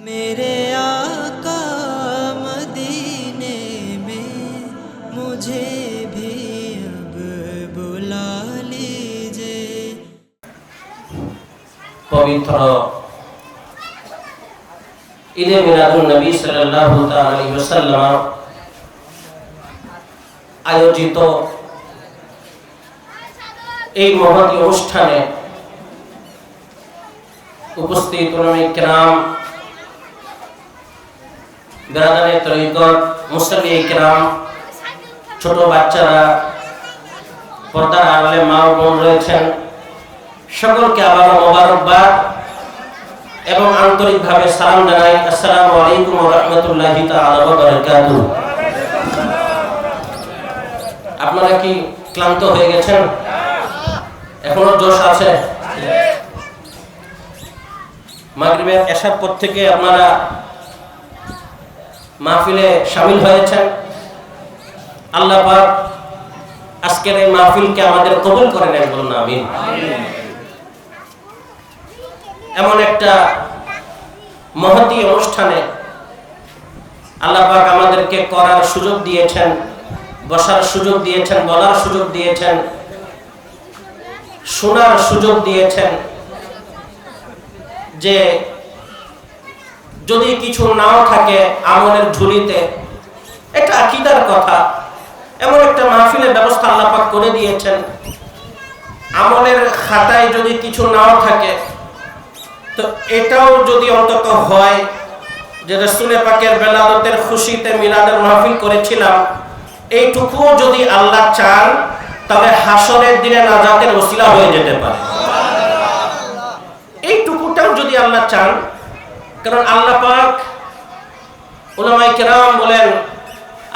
मेरे आका मदीने में मुझे भी अब बुला लीजिए পবিত্র ঈদে মিলাদুন নবী সাল্লাল্লাহু তাআলা আলাইহি ওয়াসাল্লাম আয়োজিত এই মহৎ অনুষ্ঠানে উপস্থিত উলামায়ে কিরাম বিরাদানে তরিকত মুসল্লি কিরাম ছোট বাচ্চারা, পর্দার আড়ালে মা বোন রয়েছেন। সকলকে আবারও মোবারকবাদ এবং আন্তরিকভাবে সালাম জানাই। আসসালামু আলাইকুম ওয়া রাহমাতুল্লাহি তাআলা ওয়া বারাকাতুহু। আপনারা কি ক্লান্ত হয়ে গেছেন? এখনও জোশ আছে? মাগরিবের এশার পর থেকে আপনারা মাহফিলে সামিল হয়েছেন। আল্লাহ আজকের এই মাহফিলকে আমাদের কবুল করে নেন বলুন, আমিন। এমন একটা মহতি অনুষ্ঠানে আল্লাহ পাক আমাদেরকে করার সুযোগ দিয়েছেন, বসার সুযোগ দিয়েছেন, বলার সুযোগ দিয়েছেন, শোনার সুযোগ দিয়েছেন যে যদি কিছু নাও থাকে আমলের ঝুলিতে, এটা আকিদার কথা। এমন একটা মাহফিলের ব্যবস্থা আল্লাহ পাক করে দিয়েছেন। আমলের খাতায় যদি কিছু নাও থাকে, তো এটাও যদি অন্তত হয়, যে রসুলে পাকের বেলাদতের খুশিতে মিলাদের মাহফিল করেছিলাম, এইটুকুও যদি আল্লাহ চান, তবে হাসরের দিনে নাজাতের ওসিলা হয়ে যেতে পারে। এইটুকুটাও যদি আল্লাহ চান কারণ আল্লাহ পাক ওলামাই কেরাম বলেন,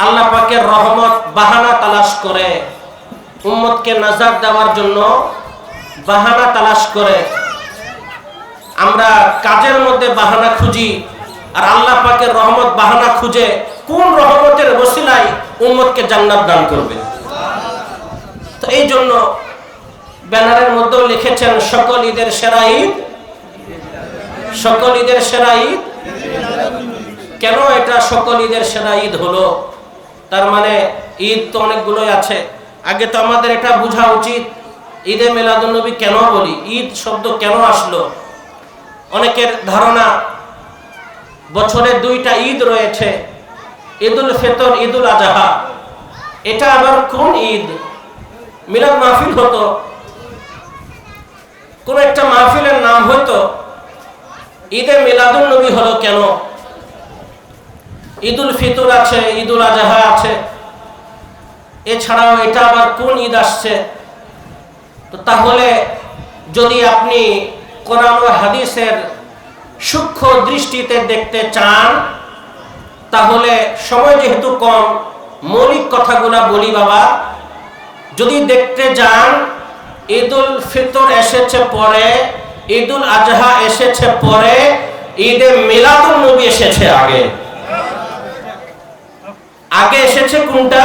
আল্লাহ পাকের রহমত বাহানা তালাশ করে। উম্মতকে নাজাত দেওয়ার জন্য বাহানা তালাশ করে। আমরা কাজের মধ্যে বাহানা খুঁজি আর আল্লাহ পাকের রহমত বাহানা খুঁজে কোন রহমতের বসিলায় উম্মতকে জান্নাত দান করবে। তো এই জন্য ব্যানারের মধ্যেও লিখেছেন, সকল ঈদের সেরা ঈদ সকল ঈদের সেরা ঈদ? কেন এটা সকল ঈদের সেরা ঈদ হলো? তার মানে ঈদ তো অনেকগুলোই আছে। আগে তো আমাদের এটা বোঝা উচিত। ঈদে মেলাদুন্নবী কেন বলি? ঈদ শব্দ কেন আসলো? অনেকের ধারণা বছরে দুইটা ঈদ রয়েছে। ঈদুল ফিতর, ঈদুল আজহা। এটা আবার কোন ঈদ? মিলাদ মাহফিল হতো। কোন একটা মাহফিলের নাম হতো ঈদে মিলাদুল নবী হলো কেন? ঈদুল ফিতর আছে, ঈদুল আজহা আছে। এছাড়াও এটা আবার কোন ঈদ আসছে? তো তাহলে যদি আপনি কোরআন ও হাদিসের সূক্ষ্ম দৃষ্টিতে দেখতে চান, তাহলে সময় যেহেতু কম, মৌলিক কথাগুলা বলি বাবা। যদি দেখতে যান, ঈদুল ফিতর এসেছে পরে ঈদুল আজহা এসেছে পরে ঈদে মিলাদুল নবী এসেছে আগে। আগে এসেছে কোনটা?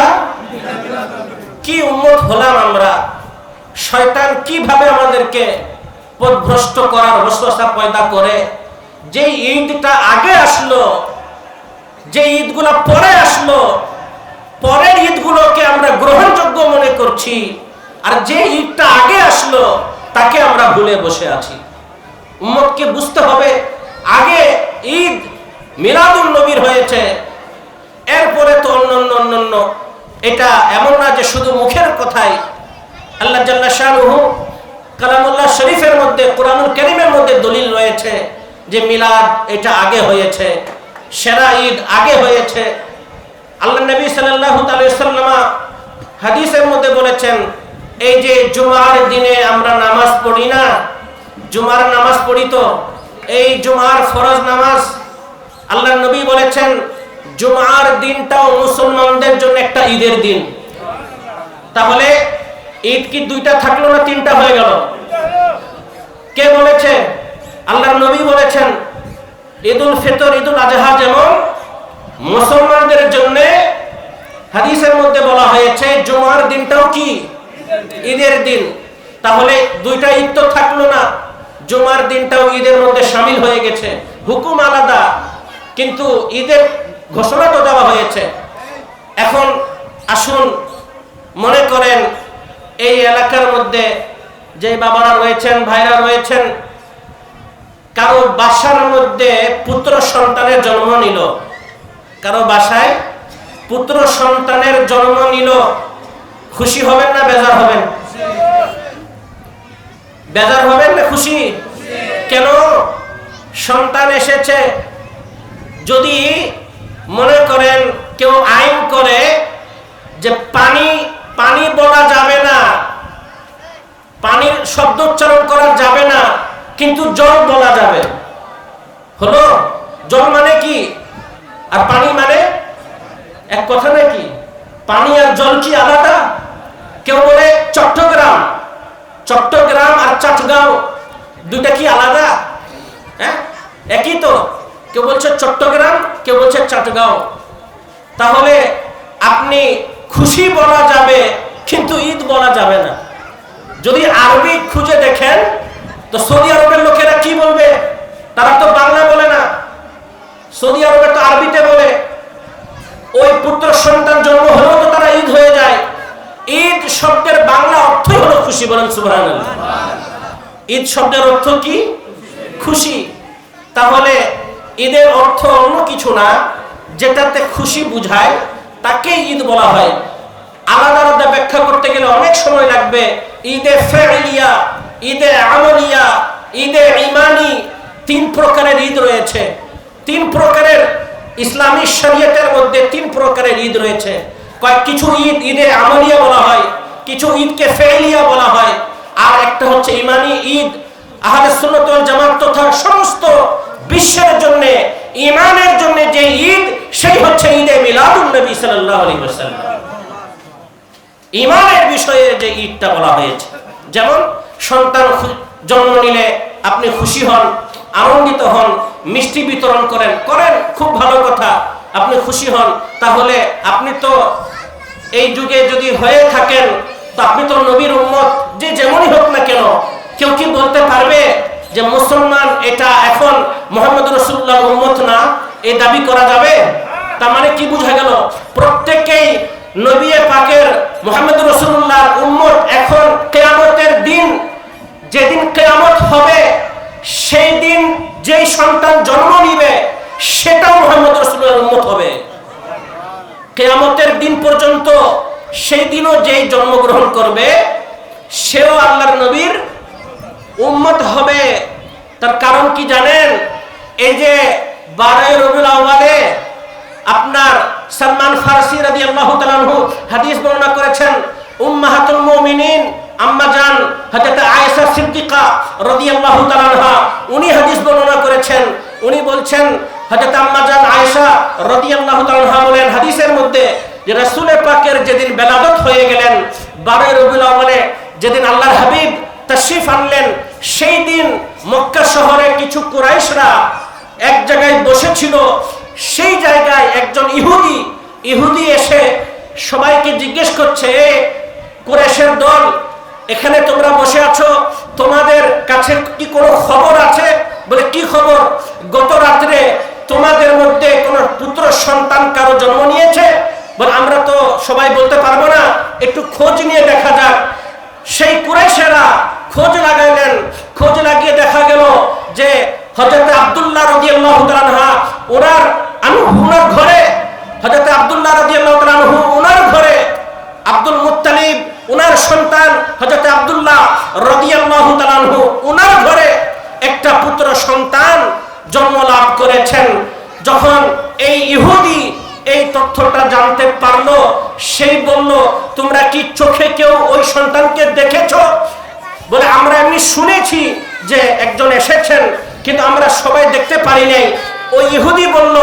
কি উন্মত হলাম আমরা? শয়তান কীভাবে আমাদেরকে পথভ্রষ্ট করার রসরসা পয়দা করে? যে ঈদটা আগে আসলো, যে ঈদগুলো পরে আসলো, পরের ঈদগুলোকে আমরা গ্রহণযোগ্য মনে করছি, আর যে ঈদটা আগে আসলো, তাকে আমরা ভুলে বসে আছি। উম্মতকে বুঝতে হবে। আগে ঈদ মিলাদুল নবীর হয়েছে। এরপরে তো অন্যান্য অন্যান্য। এটা এমন না যে শুধু মুখের কথাই। আল্লাহ জাল্লা শাহরুহু কালামুল্লাহ শরীফের মধ্যে, কোরআনুল করিমের মধ্যে দলিল রয়েছে যে মিলাদ এটা আগে হয়েছে, সেরা ঈদ আগে হয়েছে। আল্লাহ নবী সাল্লামা হাদিসের মধ্যে বলেছেন, এই যে জুমার দিনে আমরা নামাজ পড়ি না জুমার নামাজ পড়িত এই জুমার ফরজ নামাজ আল্লাহ নবী বলেছেন, জুমার দিনটাও মুসলমানদের জন্য একটা ঈদের দিন। তাহলে ঈদ কি দুইটা থাকল না তিনটা হয়ে গেল? কে বলেছে? আল্লাহর নবী বলেছেন, ঈদুল ফিতর, ঈদুল আজহা যেমন মুসলমানদের জন্য, হাদিসের মধ্যে বলা হয়েছে জুমার দিনটাও কি? ঈদের দিন। তাহলে দুইটা ঈদ তো থাকল না জুমার দিনটাও ঈদের মধ্যে সামিল হয়ে গেছে। হুকুম আলাদা, কিন্তু ঈদের ঘোষণা তো দেওয়া হয়েছে। এখন আসুন, মনে করেন এই এলাকার মধ্যে যে বাবারা রয়েছেন, ভাইরা রয়েছেন, কারও বাসার মধ্যে পুত্র সন্তানের জন্ম নিল। কারও বাসায় পুত্র সন্তানের জন্ম নিল। খুশি হবেন না বেজার হবেন? বেজার হবেন না খুশি? কেন? সন্তান এসেছে। যদি মনে করেন, কেউ আইন করে যে পানি পানি বলা যাবে না, পানির শব্দ উচ্চারণ করা যাবে না, কিন্তু জল বলা যাবে। হলো? জল মানে কি? আর পানি মানে এক কথা নাকি? পানি আর জল কি আলাদা? কেউ বলে চট্টগ্রাম। চট্টগ্রাম আর চাটগাঁও দুইটা কি আলাদা? হ্যাঁ? একই তো। কেউ বলছে চট্টগ্রাম, কেউ বলছে চাটগাঁও। তাহলে আপনি খুশি বলা যাবে, কিন্তু ঈদ বলা যাবে না। যদি আরবি খুঁজে দেখেন, তো সৌদি আরবের লোকেরা কি বলবে? তারা তো বাংলা বলে না। সৌদি আরবে তো আরবিতে বলে। ওই পুত্র সন্তান জন্ম হলেও তো তারা ঈদ হয়ে যায়। ঈদ শব্দের বাংলা অর্থই হলো খুশি বলেন সুবহানাল্লাহ। ঈদ শব্দের অর্থ কি? খুশি। তাহলে ঈদের অর্থ অন্য কিছু না, যেটাতে খুশি বুঝায় তাকে ঈদ বলা হয়। আলাদা আলাদা ব্যাখ্যা করতে গেলে অনেক সময় লাগবে। ঈদে ফেলিয়া ঈদে আমলিয়া, ঈদে ইমানি তিন প্রকারের ঈদ রয়েছে। তিন প্রকারের ইসলামী শরীয়তের মধ্যে তিন প্রকারের ঈদ রয়েছে। কয়েক কিছু ঈদ ঈদে আমলিয়া বলা হয়, কিছু ঈদকে ফেলিয়া বলা হয় আর একটা হচ্ছে ইমানি ঈদ। আহলে সুন্নাত জামাত তথা সমস্ত বিশ্বের জন্য ইমানের জন্য যে ঈদ, সেই হচ্ছে ঈদে মিলাদুন নবী সাল্লাল্লাহু আলাইহি ওয়াসাল্লাম। ইমানের বিষয়ে যে ঈদটা বলা হয়েছে, যেমন সন্তান জন্ম নিলে আপনি খুশি হন, আনন্দিত হন, মিষ্টি বিতরণ করেন করেন, খুব ভালো কথা, আপনি খুশি হন, তাহলে আপনি তো এই যুগে যদি হয়ে থাকেন, তো আপনি তো নবীর উম্মত। যে যেমনই হোক না কেন, কেউ কি বলতে পারবে যে মুসলমান এটা এখন মোহাম্মদ রসুল্লাহ উম্মত না, এই দাবি করা যাবে? তার মানে কি বোঝা গেল? প্রত্যেকেই নবী পাকের মোহাম্মদ রসুল্লাহ উম্মত এখন কেয়ামতের দিন, যেদিন কেয়ামত হবে, সেই দিন যেই সন্তান জন্ম নিবে, সেটাও মোহাম্মদ রসুল্লাহ উম্মত হবে। কেয়ামতের দিন পর্যন্ত সেই দিনও যেই জন্মগ্রহণ করবে সেও আল্লাহর নবীর উম্মত হবে। তার কারণ কি জানেন? এই যে বারোই রবিউল আউয়ালে আপনার সালমান ফারসি রাদিয়াল্লাহু তাআলাহু হাদিস বর্ণনা করেছেন, উম্মাহাতুল মুমিনিন, আম্মা জান, হযরত আয়েশা সিদ্দিকা রাদিয়াল্লাহু তাআলা উনি হাদিস বর্ণনা করেছেন। উনি বলছেন, হযরত আম্মা জান আয়েশা রাদিয়াল্লাহু তাআলা বলেন হাদিসের মধ্যে যে রাসূলের পাকের যেদিন বেলাদত হয়ে গেলেন 12 রবিউল আউয়ালে যেদিন আল্লাহর হাবিব তাশরিফ আনলেন সেই দিন মক্কা শহরে কিছু কুরাইশরা এক জায়গায় বসেছিল। সেই জায়গায় একজন ইহুদি ইহুদি এসে সবাইকে জিজ্ঞেস করছে "এ, কুরাইশের দল এখানে তোমরা বসে আছো? তোমাদের কাছে কি কোনো খবর আছে? বলে কি খবর? গত রাত্রে তোমাদের মধ্যে কোনো পুত্র সন্তান কারও জন্ম নিয়েছে? বলে আমরা তো সবাই বলতে পারব না একটু খোঁজ নিয়ে দেখা যাক। সেই কুরাইশেরা খোঁজ লাগাইলেন। খোঁজ লাগিয়ে দেখা গেল যে হজরত আব্দুল্লাহ রাদিয়াল্লাহু তাআলা ওনার আনহু ওনার ঘরে হজরত আব্দুল্লাহ রাদিয়াল্লাহু তাআলা ওনার ঘরে আব্দুল মুত্তালিব, ওনার সন্তান হজরত আব্দুল্লাহ রাদিয়াল্লাহু তাআলা ওনার ঘরে একটা পুত্র সন্তান জন্ম লাভ করেছেন। যখন এই ইহুদি এই তথ্যটা জানতে পারল, সেই বলল, তোমরা কি চোখে কেউ ওই সন্তানকে দেখেছ বলে আমরা এমনি যে একজন এসেছেন, কিন্তু আমরা সবাই দেখতে পারি নাই। ওই ইহুদি বলল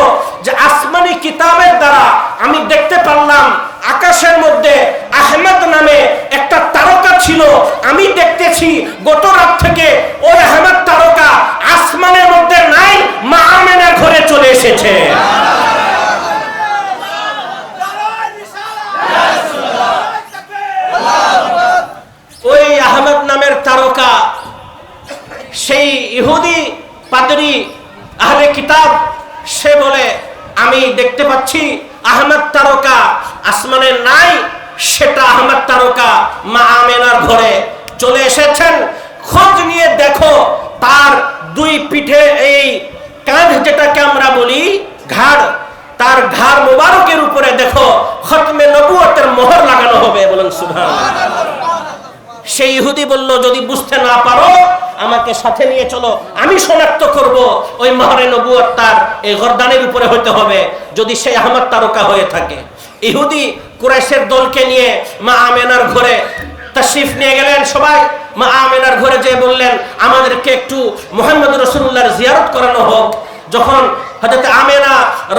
যে, আসমানি কিতাবের দ্বারা আমি দেখতে পারলাম, আকাশের মধ্যে আহমেদ নামে একটা তারকা ছিল। আমি দেখতেছি গত রাত থেকে ওই আহমেদ তারকা আসমানের মধ্যে নাই, মা আমেনার ঘরে চলে এসেছে। ওই আহমেদ নামের তারকা সেই ইহুদি পাদরি আহলে কিতাব, সে বলে, আমি দেখতে পাচ্ছি আহমদ তারকা, আসমানে নাই, সেটা আহমদ তারকা মা আমেনার ঘরে চলে এসেছেন। খোঁজ নিয়ে দেখো, তার দুই পিঠে এই কাঁধ যেটাকে আমরা বলি ঘাড়, তার ঘাড় মোবারকের উপরে দেখো, খতমে নবুয়তের মোহর লাগানো হবে বলেন সুবহান সেই ইহুদি বলল, যদি বুঝতে না পারো, আমাকে সাথে নিয়ে চলো। আমি শনাক্ত করব, ওই মহরে নবুয়ত তার এই গরদানের উপরে হতে হবে, যদি সেই আহমদ তারকা হয়ে থাকে। ইহুদি কুরাইশের দলকে নিয়ে মা আমেনার ঘরে তশরিফ নিয়ে গেলেন সবাই। মা আমেনার ঘরে যেয়ে বললেন, আমাদেরকে একটু মোহাম্মদ রসুল্লাহর জিয়ারত করানো হোক। যখন হযরত আমেনা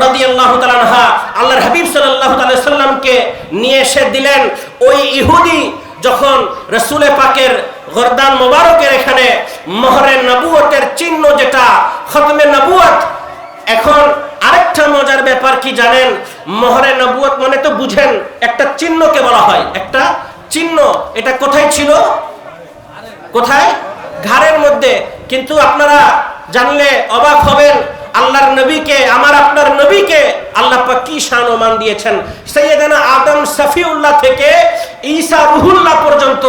রাদিয়াল্লাহু তাআলা আল্লাহর হাবিব সাল্লাল্লাহু আলাইহি সাল্লামকে নিয়ে এসে দিলেন, ওই ইহুদি যখন রসুলে পাকের গরদান মোবারকের এখানে মোহরে নবুয়তের চিহ্ন যেটা, খতমে নবুয়ত, এখন আরেকটা মজার ব্যাপার কি জানেন? মহরে নবুয়ত মানে তো বুঝেন, একটা চিহ্নকে বলা হয়। একটা চিহ্ন, এটা কোথায় ছিল? কোথায়? ঘাড়ের মধ্যে। কিন্তু আপনারা জানলে অবাক হবেন, আল্লাহর নবীকে, আমার আপনার নবীকে আল্লাহ পাক কি শানমান দিয়েছেন। সৈয়দানা আদম সফিউল্লাহ থেকে ঈসা রুহুল্লাহ পর্যন্ত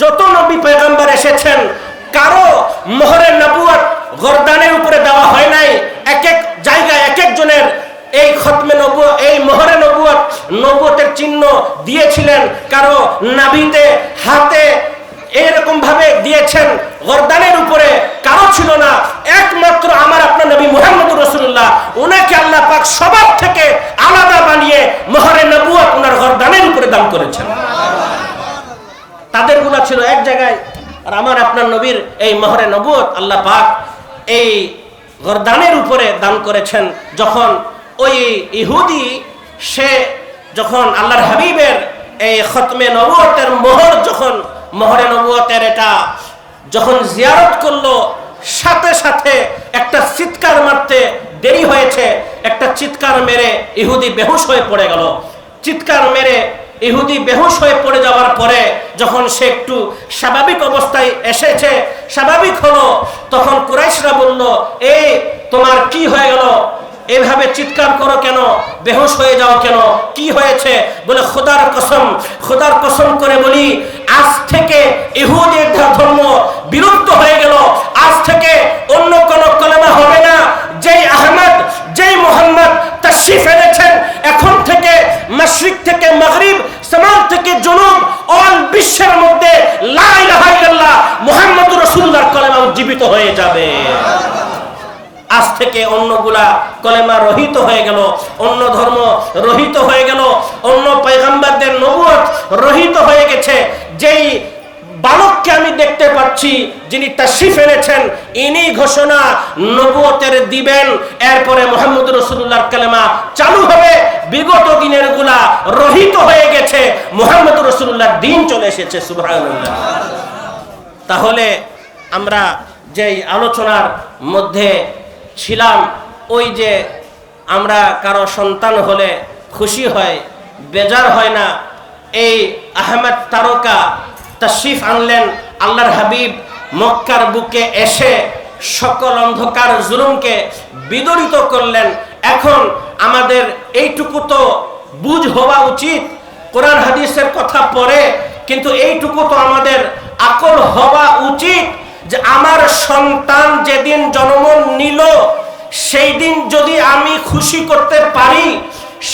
যত নবী পয়গম্বর এসেছেন, কারও মোহরের নবুয়ত গরদানের উপরে দেওয়া হয় নাই। এক এক জায়গায় এক একজনের এই খতমে নবু এই মোহরে নবুয়ত নবুয়তের চিহ্ন দিয়েছিলেন। কারও নাভিতে, হাতে এরকম ভাবে দিয়েছেন গরদানের উপরে কারও ছিল না। একমাত্র আমার আপনার নবী মোহাম্মদ রসুল্লাহ ওনাকে আল্লাহ পাক সবার থেকে আলাদা বানিয়ে মোহরে নবুয়ত ওনার গরদানের উপরে দান করেছেন। তাদেরগুলা ছিল এক জায়গায়, আর আমার আপনার নবীর এই মহরে নবুয়ত আল্লাহ পাক এই গরদানের উপরে দান করেছেন। যখন ওই ইহুদি, সে যখন আল্লাহর হাবিবের এই খতমে নবুয়তের মোহর যখন মোহরে নবুয়তের এটা, যখন জিয়ারত করল, সাথে সাথে একটা চিৎকার মারতে দেরি হয়েছে, একটা চিৎকার মেরে ইহুদি বেহুশ হয়ে পড়ে গেল। চিৎকার মেরে ইহুদি বেহুশ হয়ে পড়ে যাওয়ার পরে যখন সে একটু স্বাভাবিক অবস্থায় এসেছে, স্বাভাবিক হলো, তখন কুরাইশরা বলল এই তোমার কি হয়ে গেল? এভাবে চিৎকার করো কেন? বেহুশ হয়ে যাও কেন? কি হয়েছে? বলে, খোদার কসম খোদার কসম করে বলি আজ থেকে ইহুদের ধর্ম বিলুপ্ত হয়ে গেল। আজ থেকে অন্য কোন কলেমা হবে না। যেই আহমদ, যেই মোহাম্মদ তশরিফ এনেছেন, এখন থেকে মাশরিক থেকে মাগরিব, সমাজ থেকে জুনুব অল বিশ্বের মধ্যে লা ইলাহা ইল্লাল্লাহ মুহাম্মদুর রাসূলুল্লাহর কলেমা উজ্জীবিত হয়ে যাবে। আজ থেকে অন্যগুলা কলেমা রহিত হয়ে গেল, অন্য ধর্ম রহিত হয়ে গেল, অন্য পয়গাম্বারদের নবুয়ত রহিত হয়ে গেছে। বালককে আমি দেখতে পাচ্ছি, যিনি তাশরিফ এনেছেন, ইনি ঘোষণা নবুয়তের দিবেন। এরপরে মোহাম্মদ রসুল্লাহর কালেমা চালু হবে, বিগত দিনেরগুলা রহিত হয়ে গেছে, মোহাম্মদ রসুল্লাহর দিন চলে এসেছে, সুবহানাল্লাহ। তাহলে আমরা যেই আলোচনার মধ্যে ছিলাম, ওই যে আমরা কারও সন্তান হলে খুশি হয়, বেজার হয় না, এই আহমেদ তারকা তশরিফ আনলেন, আল্লাহর হাবিব মক্কার বুকে এসে সকল অন্ধকার জুলুমকে বিদরিত করলেন। এখন আমাদের এইটুকু তো বুঝ হওয়া উচিত, কোরআন হাদিসের কথা পড়ে, কিন্তু এইটুকু তো আমাদের আকল হওয়া উচিত যে আমার সন্তান যেদিন জন্ম নিল, সেই দিন যদি আমি খুশি করতে পারি,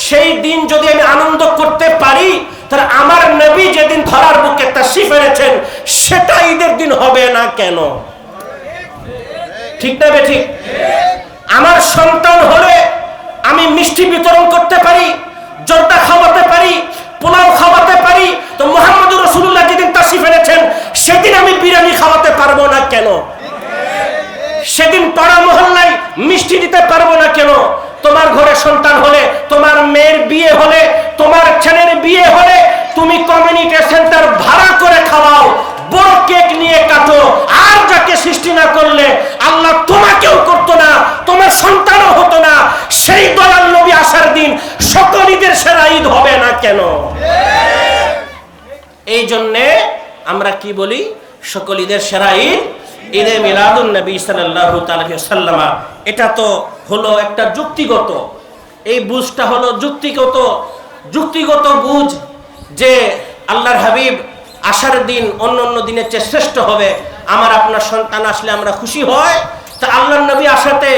সেই দিন যদি আমি আনন্দ করতে পারি তাহলে আমার নবী যেদিন ধরার বুকে তাশরিফ এনেছেন, সেটা ঈদের দিন হবে না কেন? ঠিক না ঠিক? আমার সন্তান হলে আমি মিষ্টি বিতরণ করতে পারি, জর্দা খাওয়াতে পারি, পোলাও খাওয়াতে পারি, তো মোহাম্মদ রসুল্লাহ যেদিন তাশরিফ এনেছেন, সেদিন আমি বিরিয়ানি খাওয়াতে পারব না কেন? সেদিন পাড়া মহল্লায় মিষ্টি দিতে পারব না কেন? তোমার ঘরে সন্তান হলে, তোমার মেয়ের বিয়ে হলে তোমার ছেলের বিয়ে হলে তুমি কমিউনিটি সেন্টার ভাড়া করে খাওয়াও, বড় কেক নিয়ে কাটো, আর যাকে সৃষ্টি না করলে আল্লাহ তোমাকেও করতো না, তোমার সন্তানও হতো না। সেই দয়াল নবী আসার দিন সকল ঈদের সেরা ঈদ হবে না কেন? এই জন্যে আমরা কি বলি? সকল ঈদের সেরা ঈদ, ঈদে মিলাদুন নবী সাল্লাল্লাহু তাআলা সাল্লামা এটা তো হলো একটা যুক্তিগত। এই বুঝটা হলো যুক্তিগত। যুক্তিগত বুঝ যে আল্লাহর হাবিব আসার দিন অন্য অন্য দিনের চেয়ে শ্রেষ্ঠ হবে, আমার আপনার সন্তান আসলে আমরা খুশি হয়। তা আল্লাহর নবী আসাতে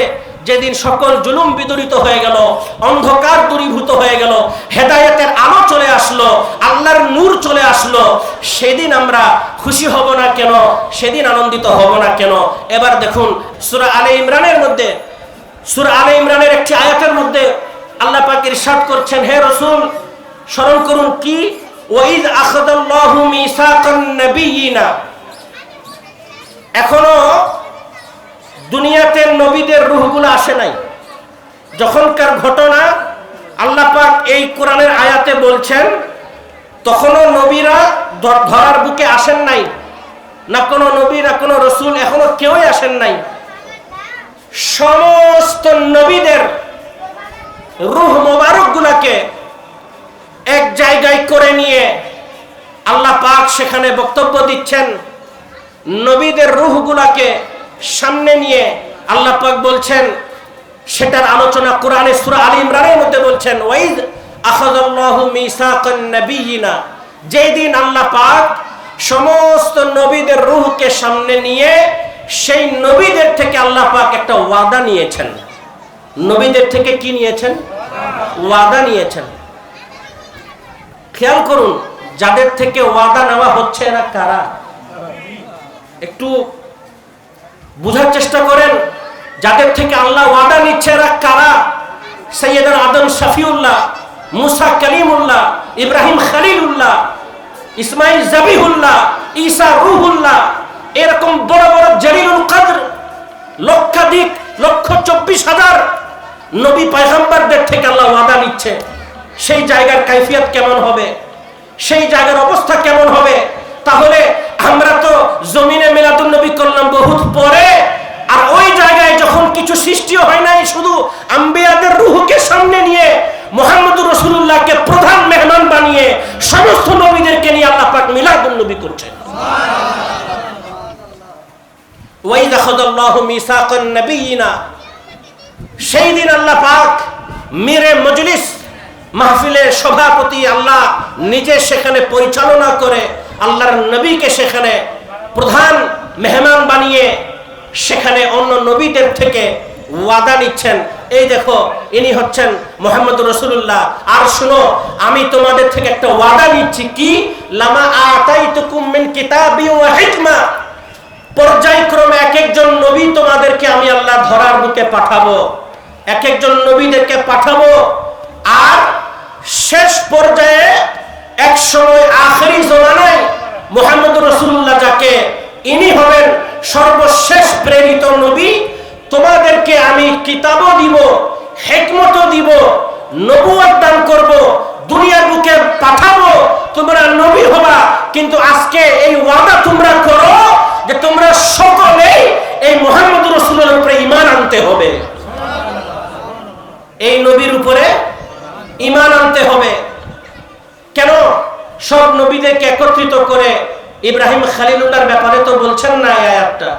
যেদিন সকল জুলুম বিদরিত হয়ে গেল, অন্ধকার দূরীভূত হয়ে গেল, হেদায়েতের আলো চলে আসলো, আল্লাহর নূর চলে আসলো, সেদিন আমরা খুশি হব না কেন? সেদিন আনন্দিত হব না কেন? এবার দেখুন, সুরা আলে ইমরানের মধ্যে, সুরা আলে ইমরানের একটি আয়াতের মধ্যে আল্লাহ পাক ইরশাদ করছেন, হে রসুল, স্মরণ করুন কি? ওয়াইদ আখাদাল্লাহু এখনও দুনিয়াতে নবীদের রুহগুলো আসে নাই। যখনকার ঘটনা আল্লাহ পাক এই কোরআনের আয়াতে বলছেন, তখনও নবীরা ধরার বুকে আসেন নাই। না কোনো নবী, না কোনো রসুল এখনও কেউই আসেন নাই। সমস্ত নবীদের রুহ মোবারক গুলাকে এক জায়গায় করে নিয়ে আল্লাহ পাক সেখানে বক্তব্য দিচ্ছেন। নবীদের রুহগুলাকে সামনে নিয়ে আল্লাহ পাক বলছেন, সেটার আলোচনা কোরআনে সূরা আলী ইমরানের মধ্যে বলছেন ওয়াইদ আখাযাল্লাহু মিসাকান নাবিয়িনা যেই দিন আল্লাহ পাক সমস্ত নবীদের রুহকে সামনে নিয়ে সেই নবীদের থেকে আল্লাহ পাক একটা ওয়াদা নিয়েছেন। নবীদের থেকে কি নিয়েছেন? ওয়াদা নিয়েছেন। খেয়াল করুন, যাদের থেকে ওয়াদা নেওয়া হচ্ছে এরা কারা? একটু বুঝার চেষ্টা করেন, যাদের থেকে আল্লাহ ওয়াদা নিচ্ছে এরা কারা? সৈয়দ আদম শফিউল্লাহ, মুসা কলিমুল্লাহ, ইব্রাহিম খালিলুল্লাহ, ইসমাইল জাবিহুল্লাহ, ঈসা রুহুল্লাহ, এরকম বড় বড় জলিলুল কদর, লক্ষাধিক, লক্ষ চব্বিশ হাজার নবী পয়গম্বরদের থেকে আল্লাহ ওয়াদা নিচ্ছে, সেই জায়গার কাইফিয়ত কেমন হবে? সেই জায়গার অবস্থা কেমন হবে? তাহলে আমরা তো জমিনে মিলাদুল নবী করলাম বহুত পরে, আর ওই জায়গায় যখন কিছু সৃষ্টিও হয় নাই, শুধু আম্বিয়াদের রুহুকে সামনে নিয়ে মোহাম্মদুর রসুল্লাহকে প্রধান মেহমান বানিয়ে সমস্ত নবীদেরকে নিয়ে আল্লাহ পাক মিলাদুল নবী করছেন। ওয়াইদ আখাদাল্লাহু মিসাকান নাবিয়িনা সেই দিন আল্লাহ পাক মিরে মজলিস মাহফিলের সভাপতি আল্লাহ নিজে সেখানে পরিচালনা করে আল্লাহর নবীকে সেখানে প্রধান মেহমান বানিয়ে সেখানে অন্য নবীদের থেকে ওয়াদা নিচ্ছেন। এই দেখো, ইনি হচ্ছেন মোহাম্মদ রসুল্লাহ আর শুনো, আমি তোমাদের থেকে একটা ওয়াদা নিচ্ছি। কি? লামা আতাইতুকুম মিন কিতাবি ওয়া হিকমা। পর্যায়ক্রমে এক একজন নবী তোমাদেরকে আমি আল্লাহ ধরার বুকে পাঠাবো। এক একজন নবীদেরকে পাঠাবো আর শেষ পর্যায়ে এক সময় আখেরি জমানায় মোহাম্মদ রসুল্লাহ যাকে ইনি হবেন সর্বশেষ প্রেরিত নবী, তোমাদেরকে আমি কিতাবও দিব, হেকমতও দিব নবুয়াত দান করব, দুনিয়ার বুকে পাঠাবো, তোমরা নবী হবা, কিন্তু আজকে এই ওয়াদা তোমরা করো যে তোমরা সকলেই এই মোহাম্মদ রসুলের উপরে ইমান আনতে হবে। এই নবীর উপরে ইমান আনতে হবে। কেন? সব নবীদেরকে একত্রিত করে ইব্রাহিম খালিলুল্লাহর ব্যাপারে তো বলছেন না আয়াতটা।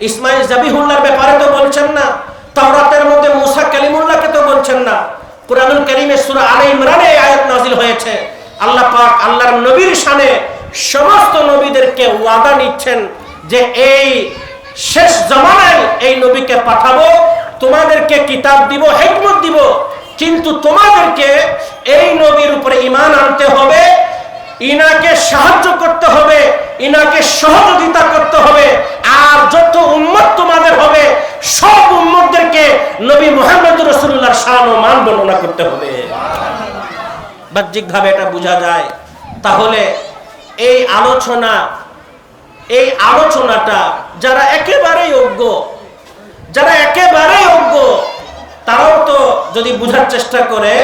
ইসমাইল জাবিহুল্লাহর ব্যাপারে তো বলছেন না। তাওরাতের মধ্যে মুসা কালিমুল্লাহকে তো বলছেন না। কুরআনুল কারীমে সূরা আলে ইমরানে এই আয়াত নাযিল হয়েছে। আল্লাহ পাক আল্লাহর নবীর শানে সমস্ত নবীদেরকে ওয়াদা নিচ্ছেন যে এই শেষ জমানায় এই নবীকে পাঠাবো তোমাদেরকে কিতাব দিব, হেকমত দিব, কিন্তু তোমাদেরকে এই নবীর উপরে ইমান আনতে হবে, ইনাকে সাহায্য করতে হবে, ইনাকে সহযোগিতা করতে হবে, আর যত উম্মত তোমাদের হবে, সব উম্মতদেরকে নবী মোহাম্মদ রসুল্লাহর শান ও মান বর্ণনা করতে হবে। বাহ্যিকভাবে এটা বোঝা যায়। তাহলে এই আলোচনা, এই আলোচনাটা যারা একেবারেই অজ্ঞ যারা একেবারেই অজ্ঞ, তারাও তো যদি বুঝার চেষ্টা করে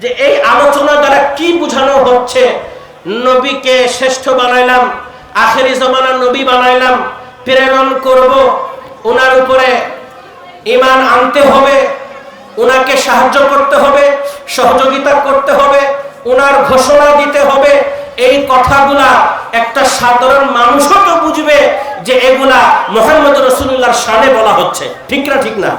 যে এই আলোচনা দ্বারা কি বোঝানো হচ্ছে, নবীকে শ্রেষ্ঠ বানাইলাম, আখেরি জমানার নবী বানাইলাম, প্রেরণ করব ওনার উপরে ইমান আনতে হবে ওনাকে সাহায্য করতে হবে, সহযোগিতা করতে হবে ওনার ঘোষণা দিতে হবে, এই কথাগুলা একটা সাধারণ মানুষও তো বুঝবে যে এগুলা মোহাম্মদ রসুল্লাহর সানে বলা হচ্ছে। ঠিক না ঠিক না?